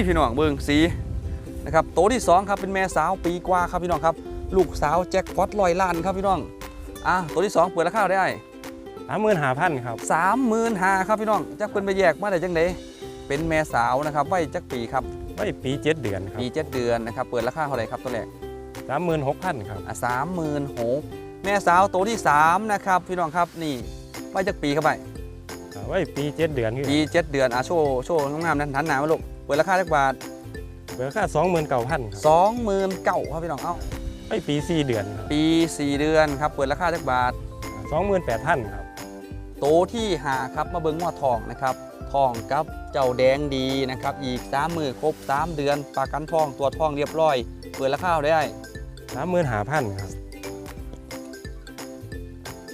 ยพี่น้องเบิ่งสีนะครับโตวที่สองครับเป็นแม่สาวปีกว่าครับพี่น้องครับ ลูกสาวแจ็คพอตลอยล้านครับพี่น้องอะตัวที่สองเปิดราคาได้สามหมื่นห้าพันครับสามหมื่นห้าครับพี่น้องจักเพิ่นไปแยกมาได้จังไดเป็นแม่สาวนะครับไว้จักปีครับไว้ปีเจ็ดเดือนครับปีเจ็ดเดือนนะครับเปิดราคาเท่าไหร่ครับตัวแรกสามหมื่นหกพันครับอะสามหมื่นหกแม่สาวตัวที่สามนะครับพี่น้องครับนี่ไว้จักปีครับไปอ่าไว้ปีเจ็ดเดือนคือปีเจ็ดเดือนอะโชว์โชว์งามๆนั้นหันหนามาลูกเปิดราคาจักบาทเบอร์ค่าสองหมื่นเก้าพันครับสองหมื่นเก้าครับพี่น้องเอ้าไว้ปีสี่เดือนครับปีสี่เดือนครับเปิดราคาจักบาทสองหมื่นแปดพันครับโตที่หาครับมาเบิ้งว่าทองนะครับทองกับเจ้าแดงดีนะครับอีกสามมือครบสามเดือนประกันทองตัวทองเรียบร้อย เปิดราคาได้สามหมื่นห้าพันครับ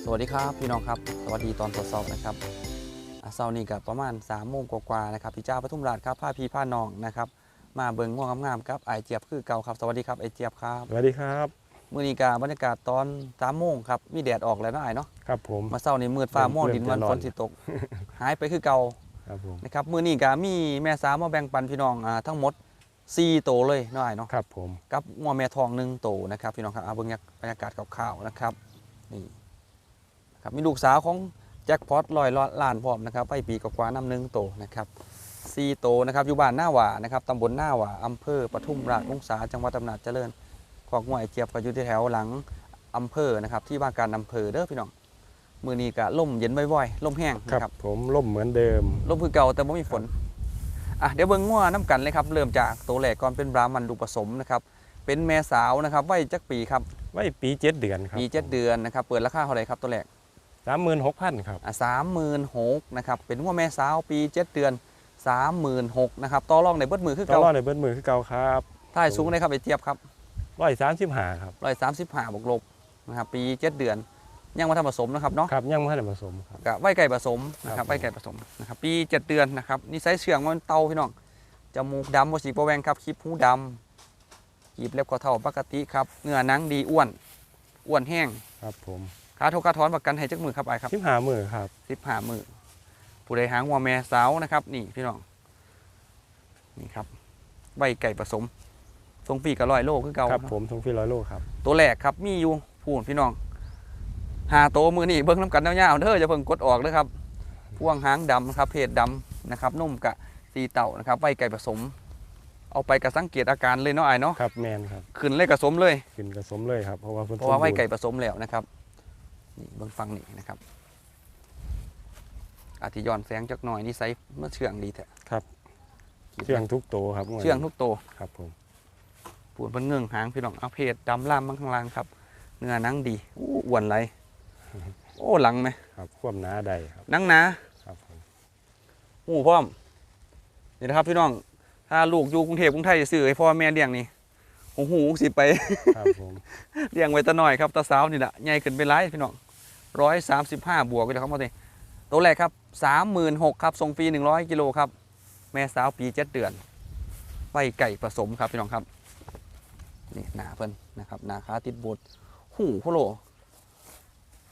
สวัสดีครับพี่น้องครับ สวัสดีตอนสอบๆนะครับอะ เช้านี้กับประมาณ3ามโมงกว่าๆนะครับพี่เจ้าปทุมราชครับผ้าพี่ผ้าน้องนะครับมาเบิ้งง่วงงามๆครับไอเจี๊ยบคือเก่าครับสวัสดีครับไอเจี๊ยบครับสวัสดีครับมื้อนี้กาบรรยากาศตอน3ามโมงครับมีแดดออกแล้วเนาะไอเนาะครับผมมาเช้านี้มืดฟ้าเริ่มม่วงดินวันเริ่มจะร้ฝอนนสิตก หายไปคือเก่าครับผมนะครับมื้อนี้ก็มีแม่สาวมาแบ่งปันพี่น้องอ่าทั้งหมด4โตวเลยเนาะไอ้เนาะครับผมกับงัวแม่ทองหนึ่งโตวนะครับพี่น้องครับเอาเบิ่งบรรยากาศคร่าวๆนะครับนี่นะครับมีลูกสาวของ แจ็คพอตลอยล้านพร้อมนะครับไปปีกว่าๆน้ำหนึ่งโตวนะครับสี่โตวนะครับอยู่บ้านหน้าหว่านะครับตำบลหน้าหว่าอำเภอปทุมราชวงศาจังหวัดอำนาจเจริญขอกงวยเจี๊ยบก็อยู่ที่แถวหลังอำเภอนะครับที่ว่าการอำเภอเด้อพี่น้องมื้อนี้ก็ลมเย็นบ่อยๆลมแห้งครันะบครับผมล่มเหมือนเดิมลมคือเก่าแต่ไม่มีฝนอะเดี๋ยวเบิ่งงัวน้ำกันเลยครับเริ่มจากตัวแรกก่อนเป็นบรามันลูกผสมนะครับเป็นแม่สาวนะครับไว้จักปีครับไว้ปีเจ็ดเดือนครับปีเจ็ดเดือนนะครับเปิดราคาเท่าไหร่ครับตัวแรก สามหมื่นหกพันครับอะสามหมื่นหกนะครับเป็นงัวแม่สาวปีเจ็ดเดือนสามหมื่นหกนะครับต่อรองในเบิดมือคือต้อเก่างรอในเบิ้ลมือคือเก่าครับท่ายสูงเลยครับไอเจี๊ยบครับร้อยสามสิบห้าครับร้อยสามสิบห้าบวกลบนะครับปีเจ็ดเดือนยังมาทำผสมนะครับเนาะครับยังไม่ทันได้ผสมครับกับไว้ไก่ผสมนะคครัรับบไว้ไก่ผสมนะครับปีเจ็ดเดือนนะครับนี่ไซส์เชื่องมันเตาพี่น้องจมูกดำโมสีโปแวงครับคลิปหูดำหยิบเล็บกว่าเท่าปกติครับเนื้อหนังดีอ้วนอ้วนแห้งครับผม ขาโทกขาถอนประกันให้จักมือครับไอครับสิบห้ามือครับสิบห้ามือผู้ใดหางวัวแม่สาวนะครับ นี่พี่น้องนี่ครับใบไก่ผสมทรงปีกับร้อยโลคือเก่าครับผมทรงฟีร้อยโลครับ ตัวแรกครับมีอยู่พูนพี่น้องหาโตมือนี่เบิ้งน้ำกันยาวๆเด้อจะเพิ่งกดออกเด้อครับพ่วงหางดำครับเพศดำนะครับนุ่มกะสีเต่านะครับใบไก่ผสม เอาไปกระสังเกตอาการเลยเนาะไอ้เนาะครับแมนครับขึ้นเลยกระสมเลยขึ้นกระสมเลยครับเพราะว่าเพราะว่าไว้บูรณ์ไก่ผสมแล้วนะครับ นี่เบิ้งฟังนี่นะครับ อาทิย้อนแสงจักหน่อยนี่ไซส์เมื่อเชื่องดีแท้ครับ เชื่องทุกโตวครับเชื่องทุกโตวครับผมปูนเพิ่นเงื่องหางพี่น้องเอาเพศดำล่ามมังข้างล่างครับเนื้อหนังดีอู้อ้วนไรโอ้หลังไหมครับควบหน้าใดครับหนังหนาครับผมหูพร้อมนี่นะครับพี่น้องถ้าลูกอยู่กรุงเทพกรุงไทยจะซื้อให้พ่อแม่เลี้ยงนี่หูหูสิไปครับผมเลี้ยงไว้ตะหน่อยครับตาสาวนี่แหละใหญ่ขึ้นไปไล่พี่น้อง ร้อยสามสิบห้าบวกไปแล้วครับพ่อเต้ตัวแรกครับสามหมื่นหกครับส่งฟรีหนึ่งร้อยกิโลครับ แม่สาวปีเจ็ดเดือนไว้ไก่ผสมครับพี่น้องครับ นี่หนาเพิ่นนะครับหนาขาติดบดหูพ่อโล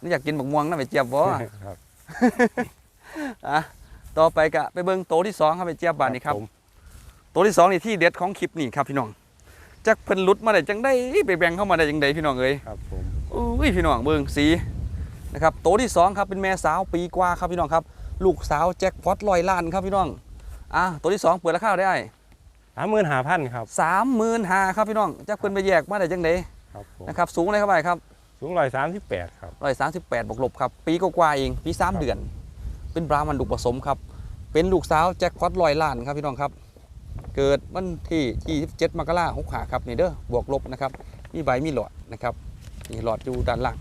นี่อยากกินบักม่วงนะไปเจี๊ยบบ่ครับอะต่อไปกะไปเบิ่งโตที่สองครับไปเจี๊ยบบานนี่ครับผมตัวที่สองนี่ที่เด็ดของคลิปนี่ครับพี่น้องจักเพิ่นหลุดมาได้จังได้ไปแบ่งเข้ามาได้จังไดพี่น้องเอ้ยครับผมอุ้ยพี่น้องเบิ่งสี นะครับตัวที่สองครับเป็นแม่สาวปีกว่าครับพี่น้องครับลูกสาวแจ็คพอตลอยล้านครับพี่น้องอะตัวที่สองเปิดราคาได้สามหมื่นห้าพันครับสามหมื่นห้าครับพี่น้องจักเพิ่นไปแยกมาได้จังไดครับผมนะครับสูงเลยครับไปครับสูงร้อยสามสิบแปดครับร้อยสามสิบแปดบวกลบครับปีกว่าๆเองปีสามครับเดือน เป็นบรามันดุกผสมครับเป็นลูกสาวแจ็คพอตลอยล้านครับพี่น้องครับเกิดวันที่ 27 มกราคม6ขาครับนี่เด้อบวกลบนะครับ มีใบมีหลอดนะครับนี่หลอดอยู่ด้านล่าง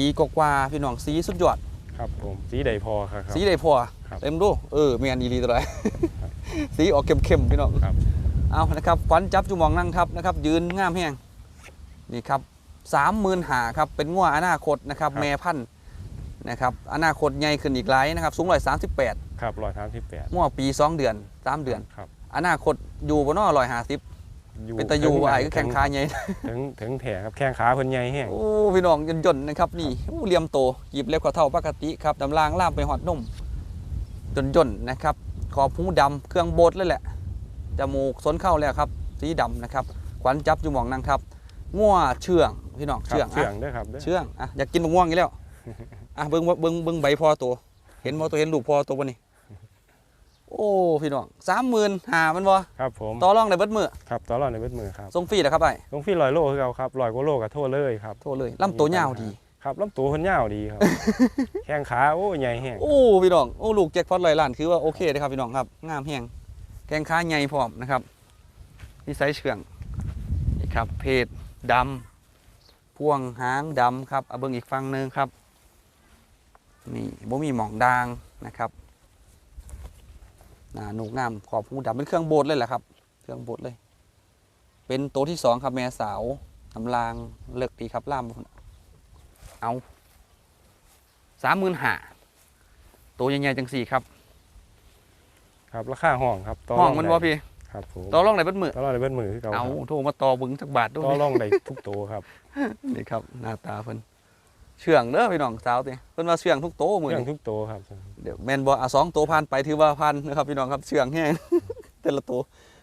ปีกว่าๆพี่น้องสีสุดยอด ครับผมสีใดพอครับ สีได้พอครับเต็มดูเออเมียนอีรีตัวไหนสีออกเข้มๆพี่น้องครับ เอานะครับฟันจับจุมองนั่งทับนะครับ ยืนง่ามแห้งนี่ครับสามหมื่นหาครับเป็นงัวอนาคตนะครับครับ แม่พันธุ์นะครับอนาคตใหญ่ขึ้นอีกหลายนะครับสูงร้อยสามสิบแปดครับร้อยสามสิบแปดงัวปีสองเดือนสามเดือน ครับอนาคตอยู่บนนอร้อยห้าสิบ เป็นตะยูไอ้ก็แข่งขาใหญ่ถึงถึงแถครับแข้งขาเพิ่นใหญ่แห้งโอ้พี่น้องยนยนๆนะครับนี่โอ้เหลี่ยมโตหยิบเล็บกว่าเท่าปกติครับดำล่างล่ามไปหอดนุ่มยนยนๆนะครับขอบหูดำเครื่องโบดเลยแหละจมูกสนเข้าแล้วครับ สีดำนะครับขวัญจับอยู่หมองนั่งครับง่วเชื่องพี่น้องครับเชื่องเชื่องอะด้วยครับเด้อเชื่องอะอยากกินมะม่วงอีกแล้วอะเบิ้งเบิ้งเบิ้งใบพอตัวเห็นบ่ตัวเห็นลูกพอตัวบ่นี่ โอ้พี่น้องสามหมื่นหามันบ่ครับผมต่อรองได้เบิดมือครับต่อรอดในเวทมือครับส่งฟรีนะครับไอ้ลงพี่ลอยโลคือเอาครับลอยกว่าโลกับโทษเลยครับโทษเลยลำตัวยาวดีครับลำตัวคนยาวดีครับแข้งขาโอ้ใหญ่แห้งโอ้พี่น้องโอ้ลูกแจ็คพอตลอยล้านคือว่าโอเคเลยครับพี่น้องครับงามแฮงแกงขาใหญ่พร้อมนะครับนิสัยเชื่องนี่ครับเพศดำพ่วงหางดำครับเอาเบิ่งอีกฝั่งหนึงครับนี่บ่มีหมองดางนะครับห น้าหนูงามขอบหูดำเป็นเครื่องโบดเลยแหละครับ เครื่องโบดเลย เป็นตัวที่สองครับแม่สาวตำรางเลิกดีครับล่ามบ่พุ่นเอาสามหมื่นห้าตัวใหญ่ๆจังสี่ครับ ครับราคาห้องครับต่ห้องมันได้ว่าพี่ครับผมต่อรองไหนเบัดมือต่อรอดในเวทมือคือเก่าคเอารับโทรมาต่อบึงจักบาทด้วยต่อรองได้ทุกตัวครับนี่ครับหน้าตาเพิ่น เชื่องเด้อพี่น้องสาวติเพิ่นว่าเชื่องทุกโตมือเรื่องนี้ทุกตัวครับเดี๋ยวแม่นบ่อะสองโตผ่านไปถือว่าผ่านนะครับพี่น้องครับเชื่องแฮง แต่ละโต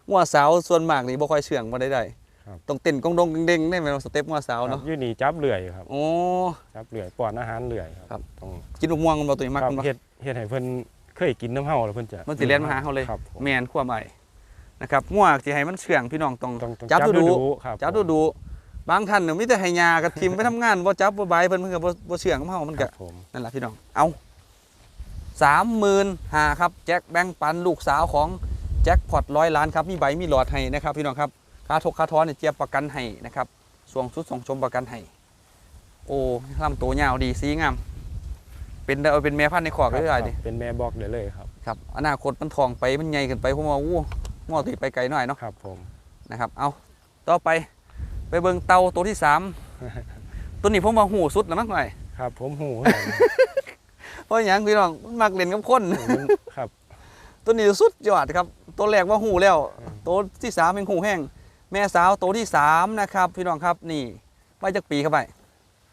งัวสาวส่วนมากนี่บ่ค่อยเชื่องบ่ได้ได้ครับต้องเต้นกงดงเด้งๆได้แม่นสเต็ปงัวสาวเนาะครับอยู่นี่จับเลื่อยครับโอ้ จับเลื่อยป้อนอาหารเลื่อยคครัรับต้องกินลูกม่วงมันบ่ตัวนี้มักครับมันบ่ เฮ็ดเฮ็ดให้เพิ่นเคยกินน้ำเฮาแล้วเพิ่นจะมันสิเลียนมาหาเฮาเลย ครับผมแม่นความหมายนะครับงัวสิให้มันเชื่องพี่น้องต้องต้องต้องจับดูครับจับดูดู บางท่านเนี่ยมีแต่ให้ยากับทิมไปทำงานบ่จับบ่บายเพิ่นเพิ่นก็บ่บ่เชื่องกับเฮามันคก็รับผมนั่นล่ะพี่น้องเอา35,000ครับแจ็คแบงค์ปันลูกสาวของแจ็คพอตร้อยล้านครับมีใบมีหลอดให้นะครับ พี่น้องครับค่าทกค่าทอนเนี่ยเจี๊ยบประกันให้นะครับส่วงสุดส่งชมประกันให้โอ้ลำตัวยาวดีสีงาม เป็นเอาเป็นแม่พันธุ์ในขอกได้เลยดิครับเป็นแม่บอกได้เลยครับครับอนาคตมันทองไปมันใหญ่เกินไปผมว่าอู้งอติไปไกลหน่อยเนาะครับผมนะครับ เอาต่อไป ไปเบิ่งเตาตัวที่สามตัวนี้ผมว่าหูสุดแล้วมั้งหน่อยครับ ผมหูเพราะอย่างพี่น้องมันมักเล่นกับคนมันครับ ตัวนี้สุดยอดครับ ตัวแรกว่าหูแล้วอืมตัวที่สามเป็นหูแห้งแม่สาวตัวที่สามนะครับ พี่น้องครับนี่มาจากปีเข้าไป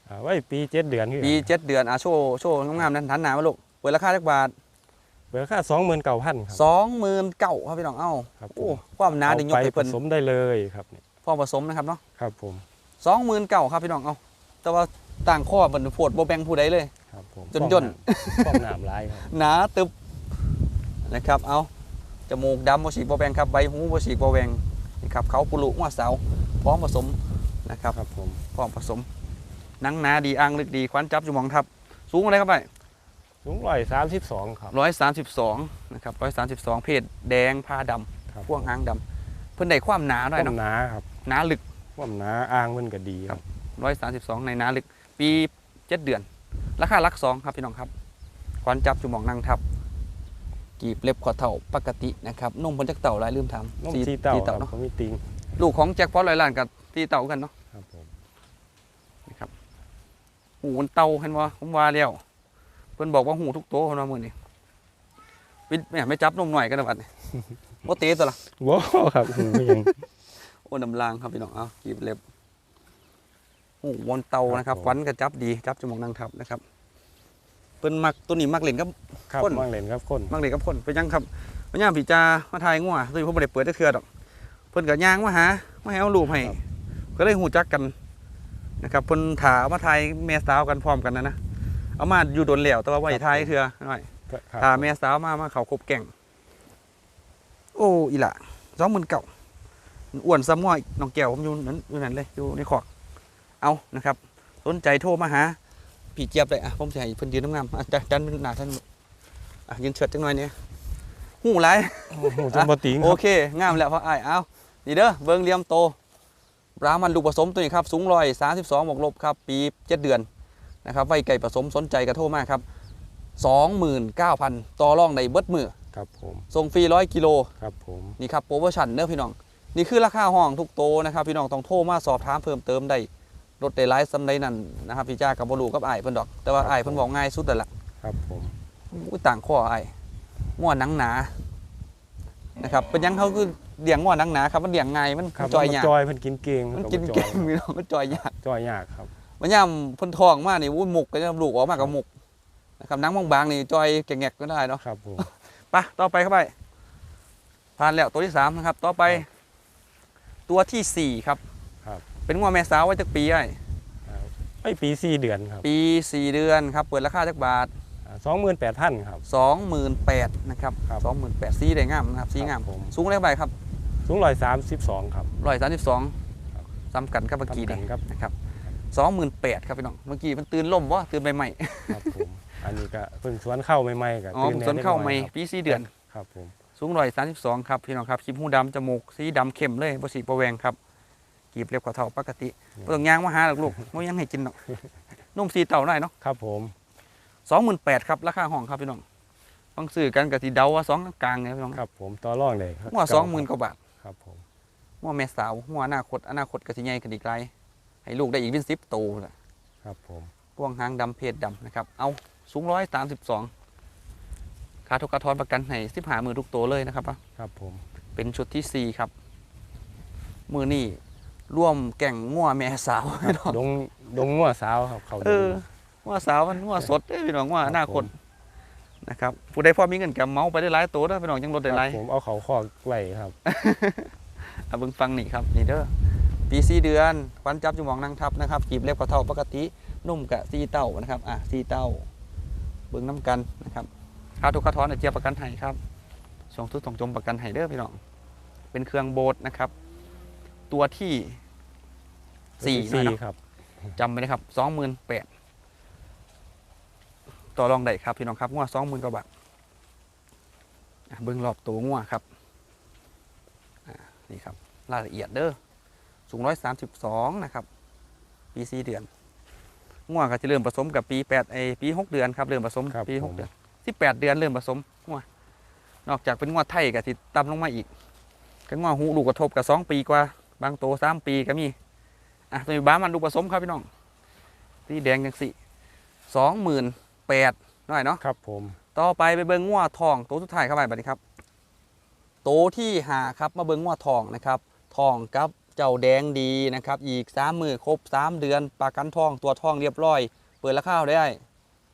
อ่าไว้ปีเจ็ดเดือนคือปีเจ็ดเดือนอะโชว์โชว์งามๆนั้นทันหนามาลูกเปิดราคาจักบาทเปิดค่าสองหมื่นเก้าพันครับสองหมื่นเก้าครับพี่น้องเอ้าครับผโอ้มความหนาดึงยกเอาไปไปผเพิ่นสมได้เลยครับนี่ พอผสมนะครับเนาะครับผมสองหมื่นเก้าครับพี่น้องเอ้าแต่ว่าต่างข้อมันโผดโบแบงผู้ใดเลยครับผมจนย่นป้อมหนามร้ายครับหนาตึบนะครับเอาจมูกดำบฉีกบอแบงครับใบหูบฉีกบอแบงนี่ครับเขาปุรุหัวเสาพร้อมผสมนะครับครับผมพร้อมผสมหนังหนาดีอ่างลึกดีควันจับจมองทับ สูงอะไรครับไปสูงร้อยสามสิบสองครับร้อยสามสิบสองนะครับร้อยสามสิบสองเพศแดงผ้าดครับำพ่วงหางดำเพิ่นได้ความหนาหน่อยป้อเนาะมหนาครับห นาลึกป้อมหนาอ่างมันก็ดีครับร้อยสามสิบสองในนาลึก ปีเจ็ดเดือน ราคาลักสองครับพี่น้องครับควันจับจุมองนั่งทับ กีบเล็บขอเท่าปกตินะครับนุ่มบนจักเต่าลายลืมถามน้มสี่ซีเต่าสี่ครัเต่าเนาะมีติงลูกของแจ็คพอตลอยล้านกับตีเต่ากันเนาะครับผมหูมันเต่าเห็นว่าผมว่าแล้วเพิ่อนบอกว่าหูทุกโตเพิ่นว่ามื้อนี้ปิดแม่ไม่จับนมหน่อยกันนะบัดนี้บ่เตะตัวละว้าครับหูก็ยัง อ้น้ำลางครับพี่น้องเอากีบเล็บหูวนเต่านะครับฟันก็จับดีจับจมูกนางทับนะครับเพิ่นมักตัวนี้มักเล่นกับครับคนว่างเล่นครับคนมักเล่นกับคนเป็นหยังครับเป็นหยังพี่จามาทายงัวตัวนี้ผมบ่ได้เปิดจักเทื่อดอก เพิ่นก็ย่างมาหามาให้เอารูปให้ก็เลยหูจักกันนะครับเพิ่นถาเอามาทายแม่สาวกันพร้อมกันนะนะเอามาอยู่โดนแล้วแต่ว่าไว้ทายเถื่อหน่อยครับถ้าแม่สาวมามาเขาครบแก่งโอ้อีหละสองหมื่นเก่า อ้วนซ้ำง้อยน้องแก้วผมอยู่นั้นอยู่นั่นเลยอยู่ในขอกเอานะครับสนใจโทรมาหาพี่เจี๊ยบเลยอะผมจะให้เพิ่นยืนงามๆอะจันจันเป็นหน้าท่านอะยืนเฉิดจังหน่อยเนี่ยหูไรหูจนบ่ติงคโอรับเคงามแล้วพ่อไอ้ายเอานี่เด้อเบิ้งเหลี่ยมโตบรามันลูกผสมตัวนี้ครับสูงร้อยสามสิบสองบวกลบครับปีเจ็ดเดือนนะครับไว้ไก่ผสมสนใจกระโทรมากครับสองหมื่นเก้าพันต่อรองในเบิดมือครับผมส่งฟรีร้อยกิโลครับผมนี่ครับโปรโมชั่นเด้อพี่น้อง นี่คือราคาห้องทุกโตนะครับ พี่น้องต้องโทรมาสอบถามเพิ่มเติมได้รถได้ไลฟ์ซัมได้นั่นนะครับพี่จ้ากับบลูกับไอ้ายเพิ่นดอก แต่ว่าไอ้ายเพิ่นบอกง่ายสุดแล้วล่ะครับผมอุ้ยต่างข้อไอ้ง่วหนังหนานะครับเป็นหยังเขาคือเลี้ยงง่วหนังหนาครับมันเลี้ยงง่ายมันครับจอยมันยากจอยเพิ่นกินเก่งมันพิ่กินบ่จเก่อยงพี่น้องมันจอยยากจอยยากครับมันย่ำพ่นทองมากนี่อุ้ยหมกก็จะลูกออกมากับหมกนะครับหนังบางๆนี่จอยแกงแงกก็ได้เนาะครับผมไปต่อไปเข้าไปผ่านแล้วตัวที่สามนะครับ ต่อไปครับ ตัวที่สี่ครับ ครับ เป็นงัวแม่สาวไว้จักปีไอ้ไอ้ปีสี่เดือนครับ ปีสี่เดือนครับ เปิดราคาจักบาทสองหมื่นแปดพันครับสองหมื่นแปดนะครับครับสองหมื่นแปดสีได้งามนะครับสีงามครับผมสูงได้ใบครับ สูงร้อยสามสิบสองครับร้อยสามสิบสองครับซ้ำกันกับเมื่อกี้ซ้ำกันี่นครับนะครับสองหมื่นแปดครับพี่น้องเมื่อกี้มันตื่นล่มวะตื่นใบใหม่ครับผมอันนี้ก็เพิ่งสวนเข้าใหม่ๆกับอ๋อผมสวนเข้าใหม่ปีสี่เดือนครับผม สูงร้อยสามสิบสองครับพี่น้องครับคลิปหูดำจมูกสีดำเข้มเลยบ่สีประแวงครับกีบเล็บกว่าเท่าปกติบ่ต้องย่างมาหาหรอกลูกบ่ยังให้กินหรอกนุ่มสีเต่าหน่อยเนาะครับผมสองหมื่นแปดครับราคาห้องครับพี่น้องต้องซื้อกันกับที่เดาว่าสองกลางๆเนี่ยพี่น้องครับผมต่อรองเลยครับหัวสองหมื่นกว่าบาทครับผมหัวแม่สาวหัวอนาคตอนาคตก็สิใหญ่กันอีกไกลให้ลูกได้อีกเป็นสิบโตแหละครับผมพวงหางดำเพศดำนะครับเอาสูงร้อยสามสิบสอง คาทุกกระทอนประกันให้สิบหามือทุกโตวเลยนะครับครับผมเป็นชุดที่สี่ครับ มือนี่ร่วมแก่งงัวแม่สาวครับดงดงงัวสาวครับเขาเอองัวสาวมันงัวสดเด้อพี่น้องงัวครับอนาคตผมนะครับผู้ใดพอมีเงินกับเมาไปได้หลายตัวเด้อพี่น้องยังลดได้หลายครับผมเอาเขาคอไว้ครับเอาเบิ่งฟังนี่ครับนี่เด้อปีสี่เดือนควันจับจุมองนางทับนะครับกีบเล็บกระเท่าปกตินุ่มกะซีเต้านะครับอะซีเต้าเบิ่งน้ำกันนะครับ ค่าทุกค่าทอนเนี่ยเจียประกันให้ครับส่งทุกส่งจมประกันให้เด้อพี่น้อง เป็นเครื่องโบสนะครับ ตัวที่สี่สี่หน่อยเนาะครับจำไว้นะครับสองหมื่นแปดต่อรองได้ครับพี่น้องครับงวดสองหมื่นกว่าบาทอะเบิ้งรอบตัวงวดครับอ่านี่ครับรายละเอียดเด้อสูงร้อยสามสิบสองนะครับปีสี่เดือนงวดก็จะเริ่มผสมกับปีแปดไอปีหกเดือนครับเริ่มผสมครับปีหผกมเดือนสิ บแปดเดือนเริ่มผสมงวดนอกจากเป็นงวดไทยก็ที่ต่ำลงมาอีกก็งวดหูลูกกระทบกับสองปีกว่า บางโตสามปีก็มีอะตัวนี้บ้ามันลูกผสมครับพี่น้องสีแดงจังสิสองหมื่นแปดหน่อยเนาะครับผม ต่อไปไปเบิ้งงัวทองตัวสุดท้ายเข้าไปบัดนี้ครับ โตวที่หาครับมาเบิ้งงัวทองนะครับทองกับเจ้าแดงดีนะครับ อีกสามมือครบสามเดือนประกันทองตัวทองเรียบร้อย เปิดราคาได้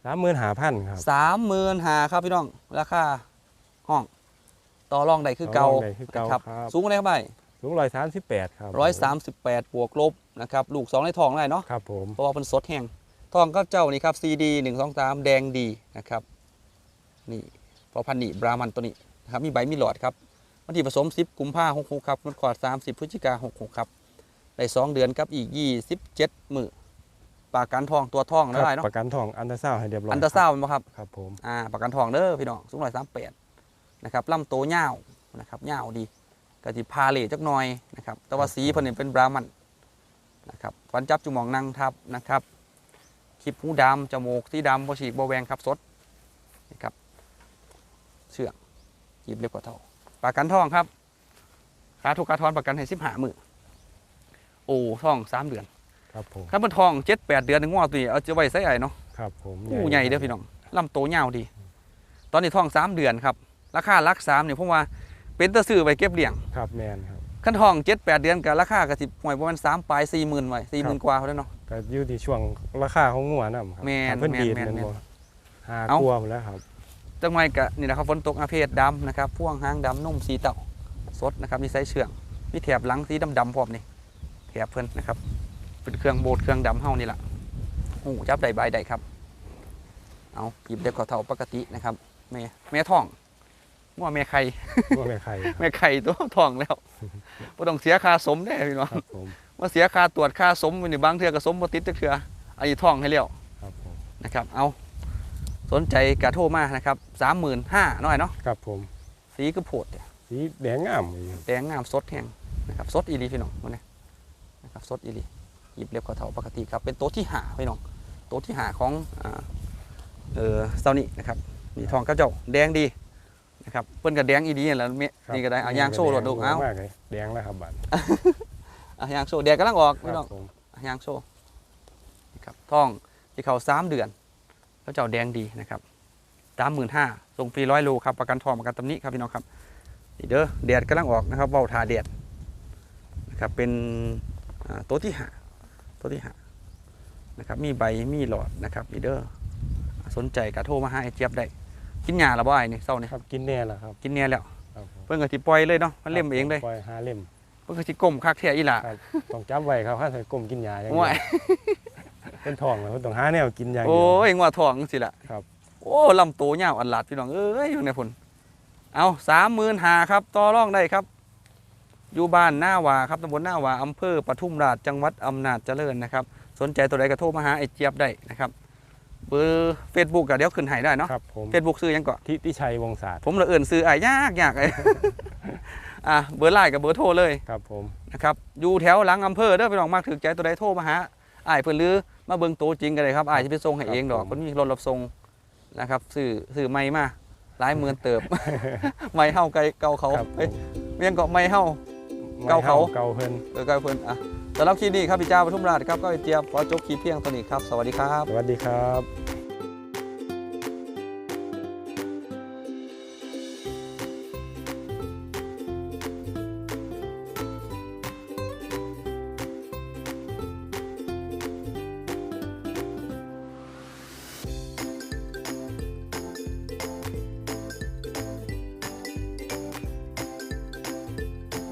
สามหมื่นหาพันครับ สามหมื่นหาครับพี่น้อง ราคาห้อง ต่อรองได้คือเก่าต่อรองได้คือเก่านะครับครับ สูงอะไรเข้าไปสูงร้อยสามสิบแปดครับร้อยสามสิบแปดบวกลบนะครับ ลูกสองในทองได้เนาะ ครับผม เพราะว่าเป็นสดแห้งทองก็เจ้านี่ครับ CD 1 2 3 แดงดีนะครับ นี่พอพันนี่บรามันตัวนี้นะครับมีใบมีหลอดครับวันที่ผสม 10 กุมภาพันธ์66 ครับมันขอด 30 พฤศจิกา66 ครับได้2เดือนกับอีก 27 มือ ปากกันทองตัวทองคได้รับเนาะประกันทองอันตราซาวด์ให้เรียบร้อยอันตราซาวด์เป็นบ่ครับครับผมอ่าประกันทองเด้อพี่น้องสูงร้อยสามแปดนะครับลำโตเงาวนะครับเงาวดีกะทิพาเลจักหน่อยนะครับแต่ว่าสีเพิ่นนี่เป็นบรามันนะครับฟันจับจุหมองนั่งทับนะครับคลิปหูดำจมูกสีดำบ่ฉีกบ่แหวงครับสดนะครับเชือกหยิบเล็บกว่าเท่าประกันทองครับค่าทุกค่าทอนประกันให้สิบห้ามือโอ้ทองสามเดือน ครับผมถ้ามันทองเจ็ดแปดเดือนนึงว่าตัวนี้เอาจะไว้ใส่ไอ้เนาะครับผมอู้ใหญ่เด้อพี่น้องลำโตยาวดี ตอนนี้ท้องสามเดือนครับ ราคาลักสามเนี่ยผมว่าเป็นตะซื้อไปเก็บเลี้ยงครับแมนครับขั้นทองเจ็ดแปดเดือนกับราคากระสิบหวยประมาณสามปลายสี่หมื่นไว้สี่หมื่นกว่าเขาได้เนาะก็อยู่ที่ช่วงราคาของงัวนํครับแม่นถ้าเพิ่นแม่นดีดแม่นมันแม่นบ่หาเอ้ากลัวหมดแล้วครับจังไงกะนี่นะครับฝนตกอาเพศดำนะครับพ่วงหางดำนุ่มสีเต่าสดนะครับมีไซส์เชื่องมีแถบหลังสีดำดำๆพร้อมนี่แถบเพิ่นนะครับ เป็นเครื่องโบดเครื่องดำเฮานี่แหละโอ้จับได้ใบได้ครับ เอาหยิบเด็กขอเท่าปกตินะครับแม่แม่ท้องว่าแม่ไข่ว่าแม่ใครครับแม่ไข่ตัวทองแล้วบ่ต้องเสียค่าสมได้พี่น้องครับผมว่าเสียค่าตรวจค่าสมนี่บางเทื่อก็สมบ่ติดจักเทื่ออันนี้ทองให้แล้วครับผมนะครับ เอาสนใจกระโทรมานะครับ35,000น้อยเนาะครับผมสีก็โพดเนี่ยสีแดงงามเลยครับแดงงามสดแห้งนะครับสดอีหลีพี่น้องมื้อนี้นะครับสดอีหลีห ยิบเล็บเขาเท่าปกติครับ เป็นโต๊ะที่หาพี่น้องโต๊ะที่หาของอ่าเออเซานี่นะครับนี่ทองกระเจ้าแดงดีนะครับเพิ่นก็แดงอีดีนั่นแหล้วครับนี่ก็ได้เอายางโซ่รถดูเอามากเลยแดงแล้วครับบัดเอายางโซ่แดงกำลังออกคพี่น้รัองบผมยางโซ่นะครับท่องที่เขาสามเดือนแล้วเจ้าแดงดีนะครับสามหมื่นห้าส่งฟรีร้อยโลครับประกันทองประกันตำหนิครับพี่น้องครับนี่เด้อแดดกำลังออกนะครับเบ้าทาแดดนะครับเป็นอ่าตัวที่หา ตัวที่หานะครับมีใบมีหลอดนะครับนี่เด้อสนใจกระโทรมาหาไอ้เจี๊ยบได้ กินยาแล้วบ่ไอ้นี่เศร้านี่ครับกินแน่แล้วครับกินเนี่ยแล้วครับผมเพิ่นก็สิปล่อยเลยเนาะมันเล่มเองเลยปล่อยหาเล่มเพิ่นก็สิก้มคักแท้อีหล่ะครับต้องจับไว้ครับถ้าใส่กลมกินยาอย่างเดีโอ้วยเป็นทองแล้วต้องหาแนวกินอย่างเดีโอ้วยงัวทองจังซี่ล่ะครับ โอ้ลำโตยาวอันหลาดพี่น้องเอ้ยอยู่ในพุ่นเอา35,000ครับต่อรองได้ครับ อยู่บ้านหน้าวาครับตำบลหน้าวาอำเภอปทุมราชจังหวัดอำนาจเจริญนะครับ สนใจตัวใดก็โทรมาหาไอ้เจี๊ยบได้นะครับเบอร์ Facebook ก็เดี๋ยวขึ้นให้ได้เนาะครับผม Facebook ซื้อหยังก่อนทิติชัยวงศาสตร์ผมละเอื่นซื้ออ้ายยากยากเลยอะเบอร์ไลน์กับเบอร์โทรเลยครับผม นะครับอยู่แถวหลังอำเภอเด้อพี่น้องมากถึงใจตัวใดโทรมาหาอ้ายเพิ่นหรือมาเบิ่งตัวจริงกันเลยครับอ้ายจะไปส่งให้เองดอกคนมีรถรับส่งนะครับซื้อซื้อไม่มาหลายหมื่นเติบ ไม่เฮาไกลเก่าเขาครับผเอ้ยมเรียงเกาะไม่เฮา เก่าเขาเก่าเพิ่นเออไกลเพิ่นอะสำหรับคลิปนี้ครับพี่จ้าปทุมราชครับก็ไอ้เจี๊ยบขอจบคลิปเพียงเท่านี้ครับ สวัสดีครับ สวัสดีครับ